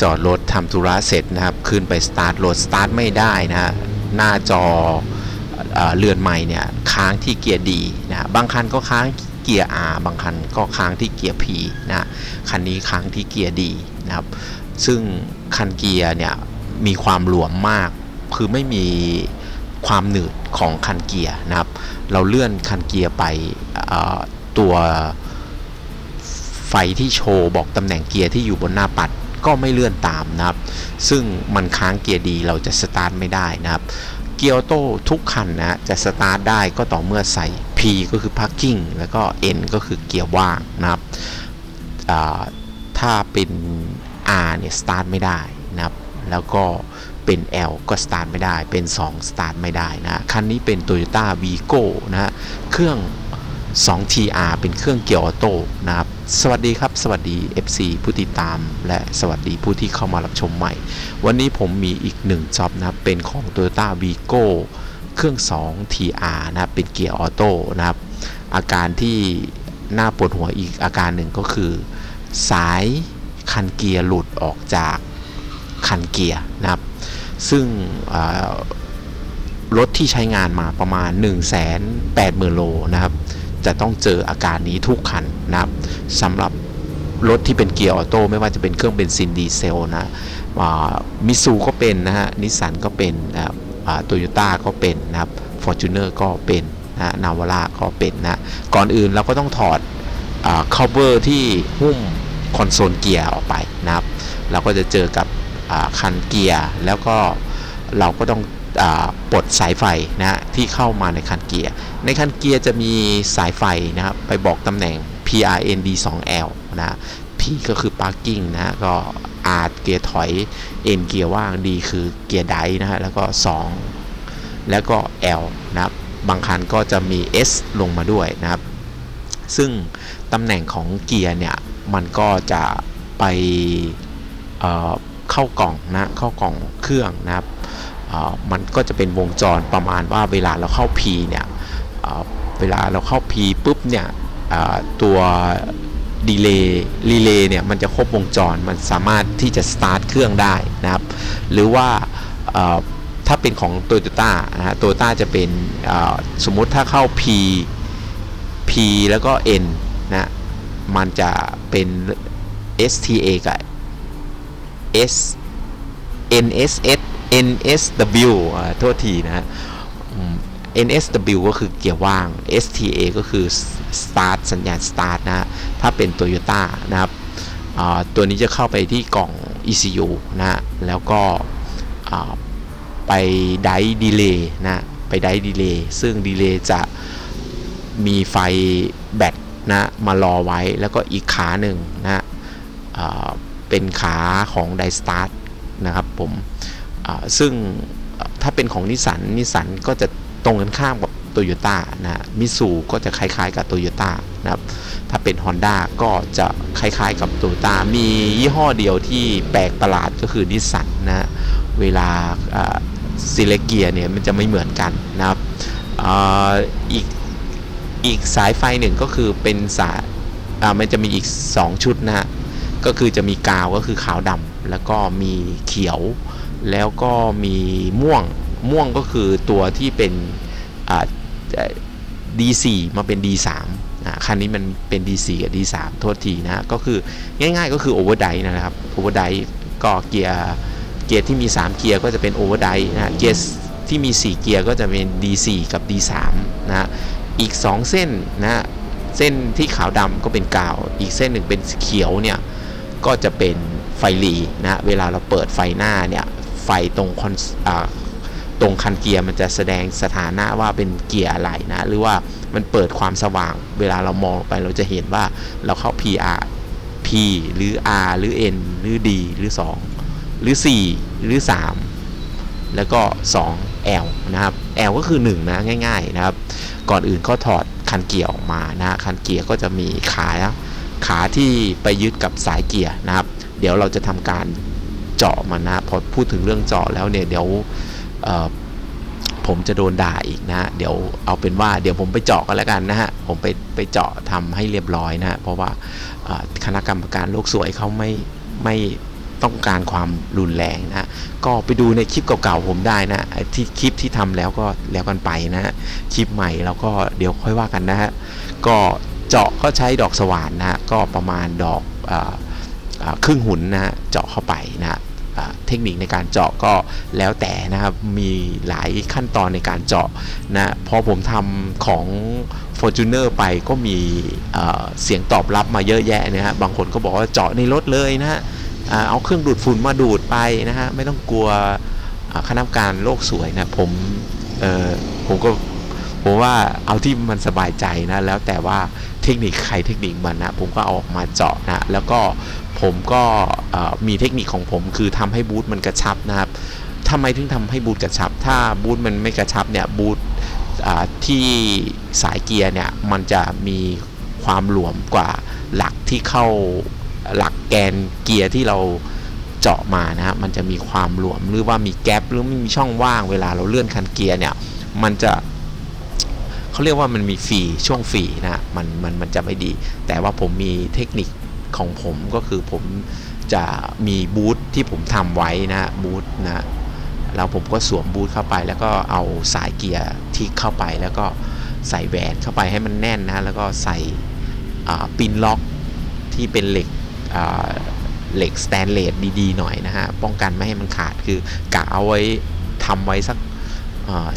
จอดรถทำธุระเสร็จนะครับ ขึ้นไปสตาร์ทรถสตาร์ทไม่ได้นะฮะหน้าจอเอ่อเรือนใหม่เนี่ยค้างที่เกียร์ดีนะบางคันก็ค้างเกียร์ R บางคันก็ค้างที่เกียร์ P นะคันนี้ค้างที่เกียร์ดีนะครับซึ่งคันเกียร์เนี่ยมีความหลวมมาก คือไม่มีความหนืดของคันเกียร์นะครับ เราเลื่อนคันเกียร์ไป ตัวไฟที่โชว์บอกตำแหน่งเกียร์ที่อยู่บนหน้าปัดก็ไม่เลื่อนตามนะครับ ซึ่งมันค้างเกียร์ดีเราจะสตาร์ทไม่ได้นะครับ เกียร์ออโต้ทุกคันนะจะสตาร์ทได้ก็ต่อเมื่อใส่ P ก็คือ parking แล้วก็ N ก็คือเกียร์ว่างนะครับ ถ้าเป็น R เนี่ยสตาร์ทไม่ได้นะครับ แล้วก็เป็น L ก็สตาร์ทไม่ได้ เป็น 2 สตาร์ทไม่ได้นะ คันนี้เป็น Toyota Vigo นะฮะเครื่อง 2TR เป็นเครื่องเกียร์ออโต้นะครับ สวัสดีครับ สวัสดี FC ผู้ติดตาม และสวัสดีผู้ที่เข้ามารับชมใหม่ วันนี้ผมมีอีกหนึ่งจ็อบนะครับ เป็นของ Toyota Vigo เครื่อง 2TR นะครับ เป็นเกียร์ออโต้นะครับ อาการที่น่าปวดหัวอีกอาการหนึ่งก็คือ สายคันเกียร์หลุดออกจากคันเกียร์นะครับ ซึ่งรถที่ใช้งานมาประมาณ 1 8 0 0 0 0 โลนะครับ จะต้องเจออาการนี้ทุกคันนะครับสำหรับรถที่เป็นเกียร์ออโต้ไม่ว่าจะเป็นเครื่องเบนซินดีเซลนะมิซูก็เป็นนะฮะนิสสันก็เป็นนะครับโตโยต้าก็เป็นนะครับฟอร์จูเนอร์ก็เป็นนะนาวาร่าก็เป็นนะก่อนอื่นเราก็ต้องถอดค o เ e อร์ที่หุ้มคอนโซลเกียร์ออกไปนะครับ เราก็จะเจอกับคันเกียร์แล้วก็เราก็ต้อง ปลดสายไฟนะที่เข้ามาในคันเกียร์ ในคันเกียร์จะมีสายไฟนะครับไปบอกตำแหน่ง PRND 2L นะ P ก็คือ parking นะก็ R เกียร์ถอย N เกียร์ว่าง D คือเกียร์ไดนะฮะแล้วก็ 2 แล้วก็ L นะครับบางคันก็จะมี S ลงมาด้วยนะครับ ซึ่งตำแหน่งของเกียร์เนี่ย มันก็จะไปเเข้ากล่องนะ เข้ากล่องเครื่องนะครับ มันก็จะเป็นวงจรประมาณว่าเวลาเราเข้า P เนี่ยเเวลาเราเข้า P ปุ๊บเนี่ยตัวดีเลย์รีเลย์เนี่ยมันจะครบวงจรมันสามารถที่จะสตาร์ทเครื่องได้นะครับ หรือว่าถ้าเป็นของ t o y ยต้านะฮะโตโยต้าจะเป็นสมมุติถ้าเข้า P P แล้วก็ N นะมันจะเป็น STA กับ S NSS NSW โทษทีนะฮะ NSW ก็คือเกียร์ว่าง STA ก็คือ Start สัญญาณ Start นะฮะถ้าเป็น Toyota นะครับ ตัวนี้จะเข้าไปที่กล่อง ECU นะฮะแล้วก็ไปไดดีเลย์นะ ไปไดดีเลย์ซึ่งดีเลย์จะมีไฟแบตนะมารอไว้ แล้วก็อีกขาหนึ่งนะเป็นขาของไดสตาร์ทนะครับผม ซึ่งถ้าเป็นของนิสันนิสันก็จะตรงกันข้ามกับโตโยต้านะมิสูก็จะคล้ายๆ กับโตโยต้านะครับ ถ้าเป็น Honda ก็จะคล้ายๆ กับโตโยต้ามียี่ห้อเดียวที่แปลกประหลาดก็คือนิสันนะเวลาซิเลเกียเนี่ยมันจะไม่เหมือนกันนะครับอีกอีกสายไฟหนึ่งก็คือเป็นสายมันจะมีอีก 2 ชุดนะฮะก็คือจะมีกาวก็คือขาวดำแล้วก็มีเขียว แล้วก็มีม่วงม่วงก็คือตัวที่เป็นอ่า D4 มาเป็น D3 อ่าคันนี้มันเป็น D4 กับ D3 โทษทีนะ ก็คือง่ายๆก็คือโอเวอร์ไดนะครับโอเวอร์ไดก็เกียร์เกียร์ที่มี 3 เกียร์ก็จะเป็นโอเวอร์ไดนะเกียร์ที่มี 4 เกียร์ก็จะเป็น D4 กับ D3 นะอีก 2 เส้นนะเส้นที่ขาวดำก็เป็นกาว อีกเส้นหนึ่งเป็นเขียวเนี่ยก็จะเป็นไฟลีนะเวลาเราเปิดไฟหน้าเนี่ย ไฟตรงคอนตรงคันเกียร์มันจะแสดงสถานะว่าเป็นเกียร์อะไรนะ หรือว่ามันเปิดความสว่างเวลาเรามองไปเราจะเห็นว่าเราเข้า PR P หรือ R หรือ N หรือ D หรือ 2 หรือ 4 หรือ 3 แล้วก็ 2 L นะครับ L ก็คือ 1 นะ ง่าย ๆนะครับ ก่อนอื่นก็ถอดคันเกียร์ออกมานะคันเกียร์ก็จะมีขาขาที่ไปยึดกับสายเกียร์นะครับ เดี๋ยวเราจะทำการ เจาะมันนะพอพูดถึงเรื่องเจาะแล้วเนี่ยเดี๋ยวผมจะโดนด่าอีกนะ เดี๋ยวเอาเป็นว่าเดี๋ยวผมไปเจาะกันแล้วกันนะฮะ ผมไปไปเจาะทำให้เรียบร้อยนะฮะเพราะว่าคณะกรรมการโลกสวยเขาไม่ไม่ต้องการความรุนแรงนะฮะก็ไปดูในคลิปเก่าๆผมได้นะไอ้ที่คลิปที่ทำแล้วก็แล้วกันไปนะฮะคลิปใหม่แล้วก็เดี๋ยวค่อยว่ากันนะฮะก็เจาะก็ใช้ดอกสว่านนะก็ประมาณดอกออครึ่งหุ่นนะเจาะเข้าไปนะ เทคนิคในการเจาะก็แล้วแต่นะครับ มีหลายขั้นตอนในการเจาะนะพอผมทำของ Fortuner ไปก็มีเสียงตอบรับมาเยอะแยะนะฮะบางคนก็บอกว่าเจาะในรถเลยนะฮะเอาเครื่องดูดฝุ่นมาดูดไปนะฮะไม่ต้องกลัวคณะกรรมการโลกสวยนะผมผมก็ ผมว่าเอาที่มันสบายใจนะ แล้วแต่ว่าเทคนิคใครเทคนิคมันนะผมก็เอาออกมาเจาะนะ แล้วก็ผมก็มีเทคนิคของผมคือทำให้บูทมันกระชับนะครับทำไมถึงทำให้บูทกระชับ ถ้าบูทมันไม่กระชับเนี่ยบูทที่สายเกียร์เนี่ยมันจะมีความหลวมกว่าหลักที่เข้าหลักแกนเกียร์ที่เราเจาะมานะฮะมันจะมีความหลวมหรือว่ามีแกลบหรือไม่มีช่องว่างเวลาเราเลื่อนคันเกียร์เนี่ย มันจะ เขาเรียกว่ามันมีฟรีช่วงฟรีนะมันมันมันจะไม่ดี แต่ว่าผมมีเทคนิคของผมก็คือผมจะมีบูทที่ผมทำไว้นะบูทนะแล้วผมก็สวมบูทเข้าไป แล้วก็เอาสายเกียร์ที่เข้าไป แล้วก็ใส่แหวนเข้าไปให้มันแน่นนะแล้วก็ใส่ปินล็อกที่เป็นเหล็กเหล็กสแตนเลสดีๆหน่อยนะฮะป้องกันไม่ให้มันขาดคือกะเอาไว้ทำไว้สัก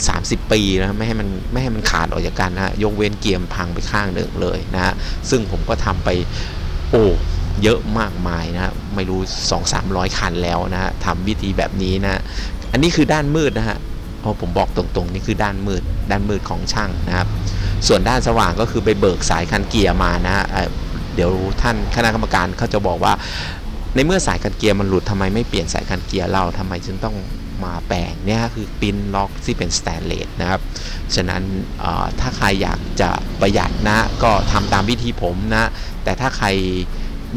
สามสิบปีนะไม่ให้มันไม่ให้มันขาดออกจากกันนะยกเว้นเกียร์พังไปข้างหนึ่งเลยนะฮะซึ่งผมก็ทำไปโอ้เยอะมากมายนะฮะไม่รู้ 2 3 0 0 คันแล้วนะฮะทำวิธีแบบนี้นะอันนี้คือด้านมืดนะฮะพราะผมบอกตรงๆ นี่คือด้านมืด ด้านมืดของช่างนะครับ ส่วนด้านสว่างก็คือไปเบิกสายคันเกียร์มานะฮะเดี๋ยวท่านคณะกรรมการเขาจะบอกว่า ในเมื่อสายคันเกียร์มันหลุดทำไมไม่เปลี่ยนสายคันเกียร์เราทำไมจึงต้อง มาแปลงเนี่ยคือปินล็อกที่เป็นสแตนเลสนะครับ ฉะนั้นถ้าใครอยากจะประหยัดนะก็ทำตามวิธีผมนะ แต่ถ้าใคร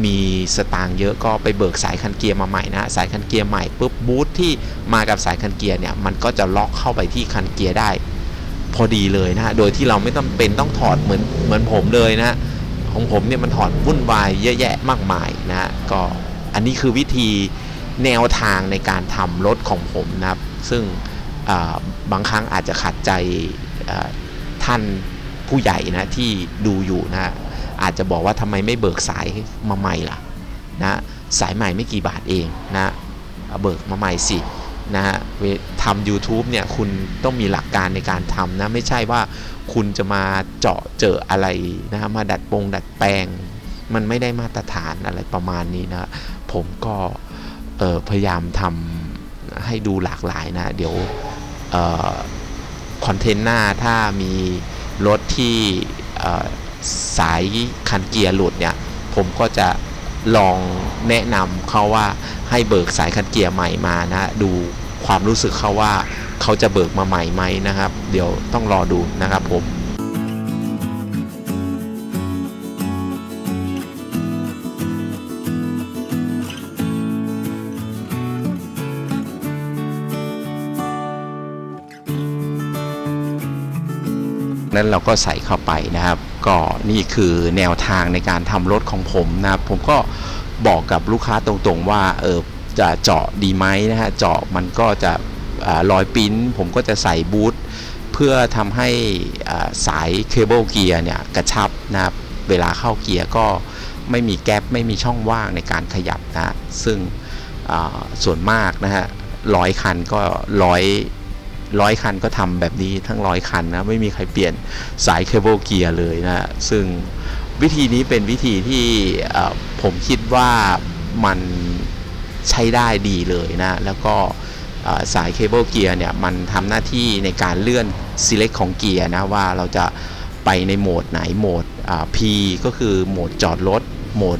มีสตางค์เยอะก็ไปเบิกสายคันเกียร์มาใหม่นะ สายคันเกียร์ใหม่ปุ๊บบูทที่มากับสายคันเกียร์เนี่ยมันก็จะล็อกเข้าไปที่คันเกียร์ได้ พอดีเลยนะโดยที่เราไม่ต้องเป็นต้องถอดเหมือนเหมือนผมเลยนะ ของผมเนี่ยมันถอดวุ่นวายเยอะแยะมากมายนะก็อันนี้คือวิธี แนวทางในการทำรถของผมนะครับ ซึ่งบางครั้งอาจจะขัดใจท่านผู้ใหญ่นะที่ดูอยู่นะอาจจะบอกว่าทำไมไม่เบิกสายมาใหม่ล่ะนะสายใหม่ไม่กี่บาทเองนะเบิกมาใหม่สินะฮะทำ YouTube เนี่ยคุณต้องมีหลักการในการทำนะ ไม่ใช่ว่าคุณจะมาเจาะเจออะไรนะฮะมาดัดปงดัดแปลง มันไม่ได้มาตรฐานอะไรประมาณนี้นะ ผมก็ พยายามทำให้ดูหลากหลายนะ เดี๋ยวออคอนเทนต์หน้าถ้ามีรถที่สายคันเกียร์หลุดเนี่ย ผมก็จะลองแนะนำเขาว่าให้เบิกสายคันเกียร์ใหม่มานะ ดูความรู้สึกเขาว่าเขาจะเบิกมาใหม่ไหมนะครับ เดี๋ยวต้องรอดูนะครับผม นั้นเราก็ใส่เข้าไปนะครับ ก็นี่คือแนวทางในการทำรถของผมนะครับ ผมก็บอกกับลูกค้าตรงๆว่าเออจะเจาะดีไหมนะฮะเจาะมันก็จะอ่ารอยปิ้น ผมก็จะใส่บูทเพื่อทำให้สายเคเบิลเกียร์เนี่ยกระชับนะครับเวลาเข้าเกียร์ก็ไม่มีแกลบไม่มีช่องว่างในการขยับนะ ซึ่งส่วนมากนะฮะร้อยคันก็ร้อย ร้อยคันก็ทำแบบนี้ทั้งร้อยคันนะไม่มีใครเปลี่ยนสายเคเบิลเกียร์เลยนะซึ่งวิธีนี้เป็นวิธีที่ผมคิดว่ามันใช้ได้ดีเลยนะแล้วก็สายเคเบิลเกียร์เนี่ยมันทำหน้าที่ในการเลื่อน select ของเกียร์นะว่าเราจะไปในโหมดไหนโหมด P ก็คือโหมดจอดรถโหมด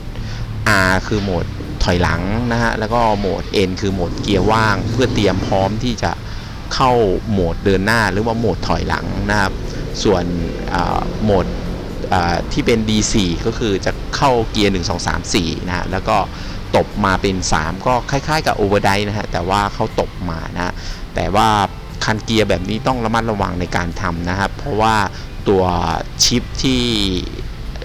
R คือโหมดถอยหลังนะฮะแล้วก็โหมด N คือโหมดเกียร์ว่าง เพื่อเตรียมพร้อมที่จะ เข้าโหมดเดินหน้าหรือว่าโหมดถอยหลังนะครับ ส่วนโหมดที่เป็น D4 ก็คือจะเข้าเกียร์ 1 2 3 4 นะฮะ แล้วก็ตบมาเป็น 3 ก็คล้ายๆกับ Overdrive นะฮะ แต่ว่าเขาตบมานะ แต่ว่าคันเกียร์แบบนี้ต้องระมัดระวังในการทำนะครับ เพราะว่าตัวชิปที่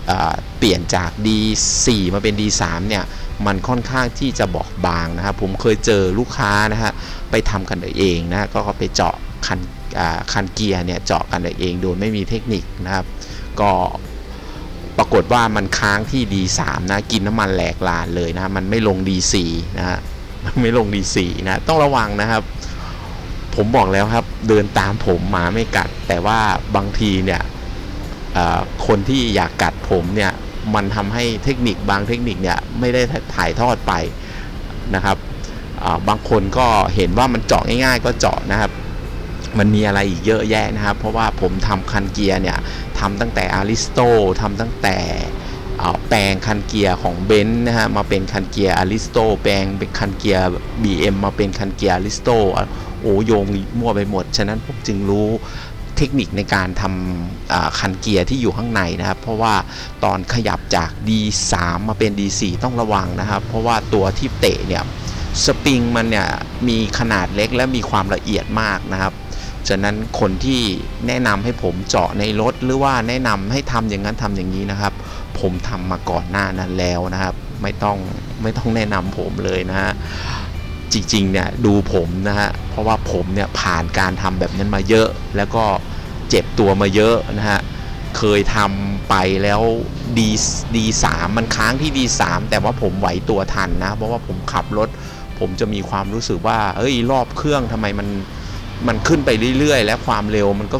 เอ่อเปลี่ยนจาก D4 มาเป็น D3 เนี่ย มันค่อนข้างที่จะบอกบางนะครับ ผมเคยเจอลูกค้านะฮะไปทำกันเองนะก็ไปเจาะคันคันเกียร์เนี่ยเจาะกันเองโดยไม่มีเทคนิคนะครับ ก็ปรากฏว่ามันค้างที่ D3 นะกินน้ำมันแหลกลานเลยนะมันไม่ลง D4 นะฮะมันไม่ลง D4 นะต้องระวังนะครับ ผมบอกแล้วครับเดินตามผมหมาไม่กัด แต่ว่าบางทีเนี่ยคนที่อยากกัดผมเนี่ย มันทำให้เทคนิคบางเทคนิคเนี่ยไม่ได้ถ่ายทอดไปนะครับบางคนก็เห็นว่ามันเจาะง่ายๆ ก็เจาะนะครับ มันมีอะไรอีกเยอะแยะนะครับ เพราะว่าผมทำคันเกียร์เนี่ยทำตั้งแต่อาริสโตทำตั้งแต่แปลงคันเกียร์ของเบนซ์นะฮะมาเป็นคันเกียร์อาริสโตแปลงเป็นคันเกียร์ BM มาเป็นคันเกียร์อาริสโตโอ้โยงมั่วไปหมด ฉะนั้นผมจึงรู้ เทคนิคในการทำคันเกียร์ที่อยู่ข้างในนะครับ เพราะว่าตอนขยับจาก D3 มาเป็น D4 ต้องระวังนะครับ เพราะว่าตัวที่เตะเนี่ยสปริงมันเนี่ยมีขนาดเล็กและมีความละเอียดมากนะครับฉะนั้นคนที่แนะนำให้ผมเจาะในรถหรือว่าแนะนำให้ทำอย่างนั้นทำอย่างนี้นะครับ ผมทำมาก่อนหน้านั้นแล้วนะครับ ไม่ต้องไม่ต้องแนะนำผมเลยนะฮะ จริงๆเนี่ยดูผมนะฮะเพราะว่าผมเนี่ยผ่านการทำแบบนั้นมาเยอะ แล้วก็เจ็บตัวมาเยอะนะฮะเคยทำไปแล้วดีดีสามมันค้างที่ดีสามแต่ว่าผมไหวตัวทันนะเพราะว่าผมขับรถ ผมจะมีความรู้สึกว่าเอ้ยรอบเครื่องทำไมมันมันขึ้นไปเรื่อยๆ และความเร็วมันก็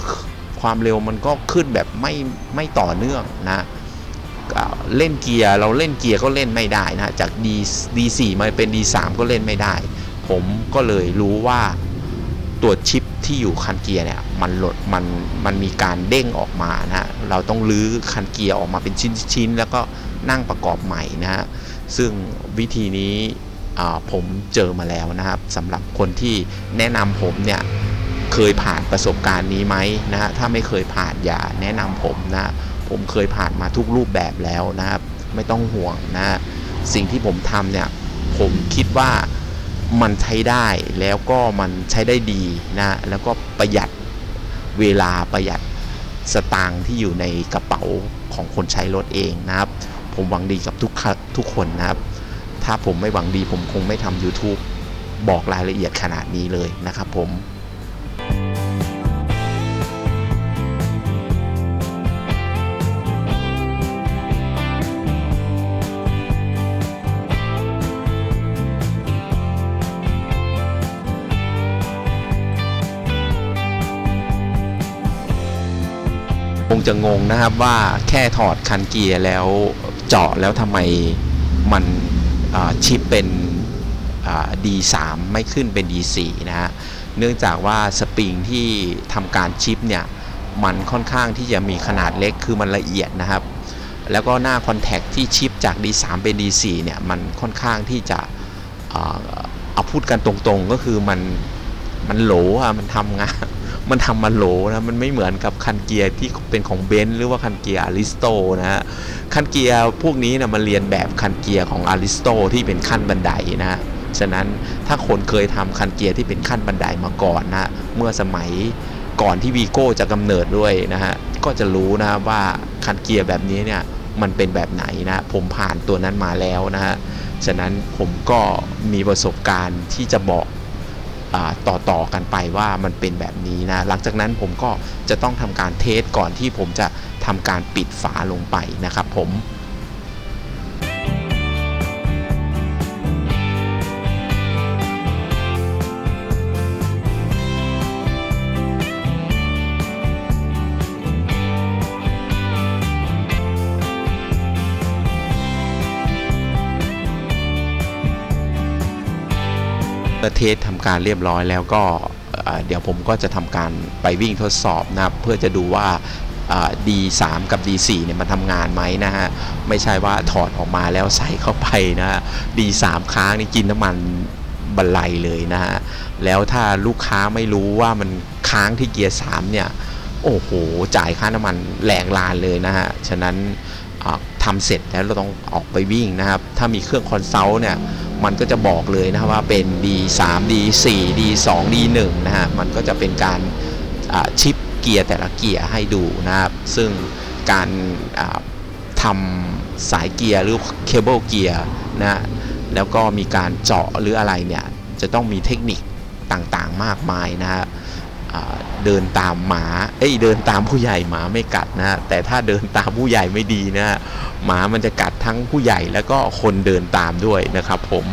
ความเร็วมันก็ขึ้นแบบไม่ไม่ต่อเนื่องนะ เล่นเกียร์เราเล่นเกียร์ก็เล่นไม่ได้นะจาก D D4 มาเป็น D3 ก็เล่นไม่ได้ ผมก็เลยรู้ว่าตัวชิปที่อยู่คันเกียร์เนี่ยมันหลดมันมันมีการเด้งออกมานะเราต้องลื้อคันเกียร์ออกมาเป็นชิ้นๆแล้วก็นั่งประกอบใหม่นะฮะซึ่งวิธีนี้ผมเจอมาแล้วนะครับสำหรับคนที่แนะนำผมเนี่ยเคยผ่านประสบการณ์นี้ไหมนะฮะถ้าไม่เคยผ่านอย่าแนะนำผมนะ ผมเคยผ่านมาทุกรูปแบบแล้วนะครับ ไม่ต้องห่วงนะ สิ่งที่ผมทำเนี่ย ผมคิดว่ามันใช้ได้แล้วก็มันใช้ได้ดีนะ แล้วก็ประหยัดเวลาประหยัดสตางค์ที่อยู่ในกระเป๋าของคนใช้รถเองนะครับ ผมหวังดีกับทุกทุกคนนะครับ ถ้าผมไม่หวังดีผมคงไม่ทำ YouTube บอกรายละเอียดขนาดนี้เลยนะครับผม จะงงนะครับว่าแค่ถอดคันเกียร์แล้วเจาะแล้วทำไมมันชิปเป็นอ่า D3 ไม่ขึ้นเป็น D4 นะฮะเนื่องจากว่าสปริงที่ทำการชิปเนี่ยมันค่อนข้างที่จะมีขนาดเล็กคือมันละเอียดนะครับ แล้วก็หน้าคอนแทคที่ชิปจาก D3 เป็น D4 เนี่ยมันค่อนข้างที่จะเอาพูดกันตรงๆก็คือมันมันโหลอะมันทำงาน มันทำมาโหลนะมันไม่เหมือนกับคันเกียร์ที่เป็นของเบนซ์หรือว่าคันเกียร์อาริสโตนะฮะคันเกียร์พวกนี้นะมันเรียนแบบคันเกียร์ของอาริสโตที่เป็นขั้นบันไดนะฮะฉะนั้นถ้าคนเคยทำคันเกียร์ที่เป็นขั้นบันไดมาก่อนนะเมื่อสมัยก่อนที่วีโก้จะกำเนิดด้วยนะฮะก็จะรู้นะว่าคันเกียร์แบบนี้เนี่ยมันเป็นแบบไหนนะผมผ่านตัวนั้นมาแล้วนะฮะฉะนั้นผมก็มีประสบการณ์ที่จะบอก ต่อต่อกันไปว่ามันเป็นแบบนี้นะ หลังจากนั้นผมก็จะต้องทำการเทสก่อนที่ผมจะทำการปิดฝาลงไปนะครับผม เมื่อเทสทำการเรียบร้อยแล้วก็เดี๋ยวผมก็จะทำการไปวิ่งทดสอบนะครับ เพื่อจะดูว่าอ่า D3 กับ D4 เนี่ยมันทำงานไหมนะฮะ ไม่ใช่ว่าถอดออกมาแล้วใส่เข้าไปนะฮะ D3 ค้างนี่กินน้ำมันบรรลัยเลยนะฮะ แล้วถ้าลูกค้าไม่รู้ว่ามันค้างที่เกียร์ 3 เนี่ย โอ้โห จ่ายค่าน้ำมันแรงลานเลยนะฮะ ฉะนั้นทำเสร็จแล้วเราต้องออกไปวิ่งนะครับ ถ้ามีเครื่องคอนซัลท์เนี่ย มันก็จะบอกเลยนะครับว่าเป็น D3 D4 D2 D1 นะฮะมันก็จะเป็นการชิปเกียร์แต่ละเกียร์ให้ดูนะครับ ซึ่งการทำสายเกียร์หรือเคเบิลเกียร์นะแล้วก็มีการเจาะหรืออะไรเนี่ย จะต้องมีเทคนิคต่างๆมากมายนะครับ เดินตามหมาเอ้ยเดินตามผู้ใหญ่หมาไม่กัดนะแต่ถ้าเดินตามผู้ใหญ่ไม่ดีนะหมามันจะกัดทั้งผู้ใหญ่แล้วก็คนเดินตามด้วยนะครับผม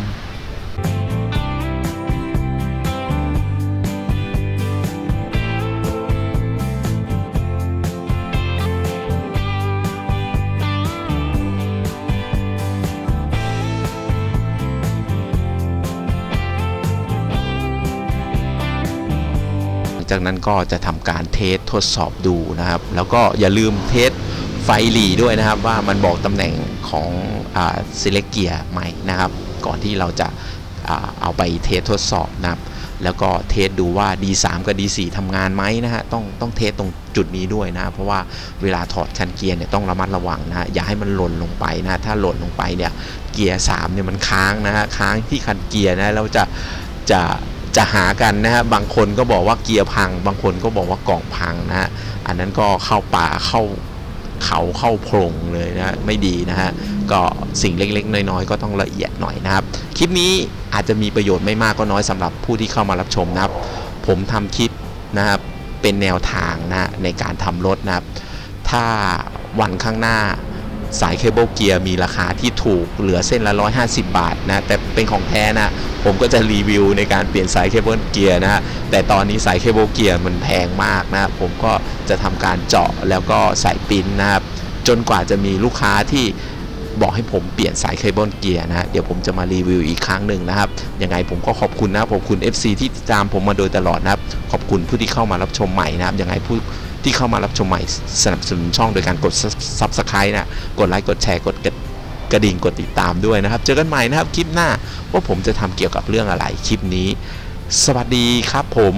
นั้นก็จะทำการเทสทดสอบดูนะครับ แล้วก็อย่าลืมเทสไฟหลีด้วยนะครับ ว่ามันบอกตำแหน่งของซิเลเกียไหมนะครับ ก่อนที่เราจะเอาไปเทสทดสอบนะครับ แล้วก็เทสดูว่า D3 กับ D4 ทำงานไหมนะฮะต้องต้องเทสตรงจุดนี้ด้วยนะ เพราะว่าเวลาถอดคันเกียร์เนี่ยต้องระมัดระวังนะอย่าให้มันหล่นลงไปนะถ้าหล่นลงไปเนี่ยเกียร์3เนี่ยมันค้างนะฮะค้างที่คันเกียร์นะแล้วจะจะ จะหากันนะฮะบางคนก็บอกว่าเกียร์พัง บางคนก็บอกว่ากล่องพังนะฮะอันนั้นก็เข้าป่าเข้าเขาเข้าโพรงเลยนะไม่ดีนะฮะก็สิ่งเล็กๆ น้อยๆ ก็ต้องละเอียดหน่อยนะครับ คลิปนี้อาจจะมีประโยชน์ไม่มากก็น้อยสำหรับผู้ที่เข้ามารับชมนะครับ ผมทำคลิปนะครับเป็นแนวทางนะในการทำรถนะครับ ถ้าวันข้างหน้า สายเคเบิลเกียร์มีราคาที่ถูกเหลือเส้นละ 150 บาทนะแต่เป็นของแท้นะ ผมก็จะรีวิวในการเปลี่ยนสายเคเบิลเกียร์นะแต่ตอนนี้สายเคเบิลเกียร์มันแพงมากนะผมก็จะทำการเจาะแล้วก็ใส่ปิ้นนะครับจนกว่าจะมีลูกค้าที่บอกให้ผมเปลี่ยนสายเคเบิลเกียร์นะ เดี๋ยวผมจะมารีวิวอีกครั้งหนึ่งนะครับ ยังไงผมก็ขอบคุณนะขอบคุณ FC ที่ติดตามผมมาโดยตลอดนะครับ ขอบคุณผู้ที่เข้ามารับชมใหม่นะครับ ยังไงผู้ ที่เข้ามารับชมใหม่สนับสนุนช่องโดยการกด Subscribe นะกดไลค์กดแชร์กดกระกระดิ่งกดติดตามด้วยนะครับ เจอกันใหม่นะครับคลิปหน้าว่าผมจะทำเกี่ยวกับเรื่องอะไรคลิปนี้ สวัสดีครับผม